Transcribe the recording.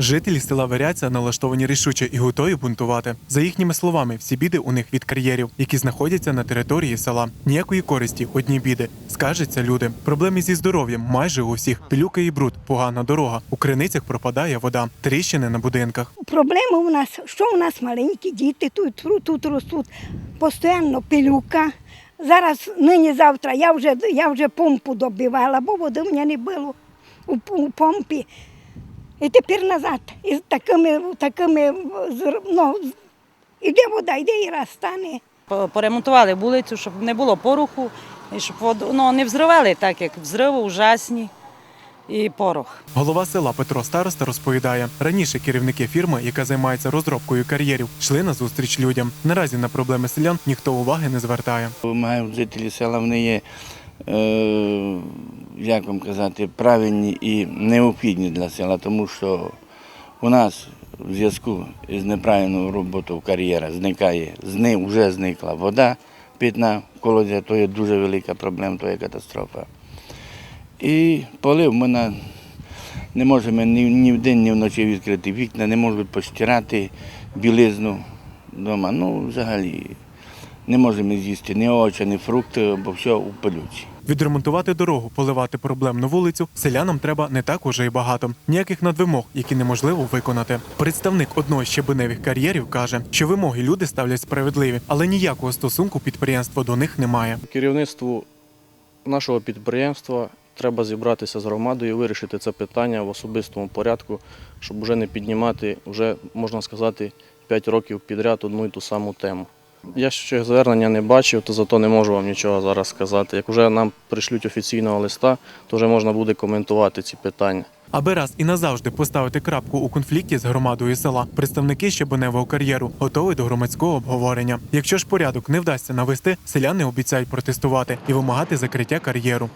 Жителі села Веряця налаштовані рішуче і готові бунтувати. За їхніми словами, всі біди у них від кар'єрів, які знаходяться на території села. Ніякої користі, одні біди. Скаржаться люди. Проблеми зі здоров'ям майже у всіх. Пилюка і бруд, погана дорога. У криницях пропадає вода, тріщини на будинках. Проблема у нас, що у нас маленькі діти тут, тут, тут ростуть, постійно пилюка. Зараз, нині завтра, я вже, я вже помпу добивала, бо води в мене не було у, у помпі. І тепер назад. І такими, такими ну, іде вода, йде і раз стане. Поремонтували вулицю, щоб не було пороху, і щоб воду ну, не взривали, так як взриви ужасні і порох. Голова села Петро Староста розповідає, раніше керівники фірми, яка займається розробкою кар'єрів, йшли на зустріч людям. Наразі на проблеми селян ніхто уваги не звертає. Вимагають жителі села, вони є, е, як вам казати, правильні і необхідні для села, тому що у нас в зв'язку з неправильною роботою кар'єра зникає, зни, вже зникла вода питна в колодязі, то є дуже велика проблема, то є катастрофа. І полив ми на- не можемо ні, ні вдень, ні вночі відкрити вікна, не можуть постирати білизну вдома. Ну, взагалі, не можемо з'їсти ні овочі, ні фрукти, бо все у пилюці. Відремонтувати дорогу, поливати проблемну вулицю селянам треба не так уже й багато. Ніяких надвимог, які неможливо виконати. Представник одного з щебеневих кар'єрів каже, що вимоги люди ставлять справедливі, але ніякого стосунку підприємство до них не має. Керівництву нашого підприємства треба зібратися з громадою і вирішити це питання в особистому порядку, щоб вже не піднімати, вже можна сказати, 5 років підряд одну і ту саму тему. Я ще звернення не бачив, то зато не можу вам нічого зараз сказати. Як вже нам пришлють офіційного листа, то вже можна буде коментувати ці питання. Аби раз і назавжди поставити крапку у конфлікті з громадою села, представники щебеневого кар'єру готові до громадського обговорення. Якщо ж порядок не вдасться навести, селяни обіцяють протестувати і вимагати закриття кар'єру.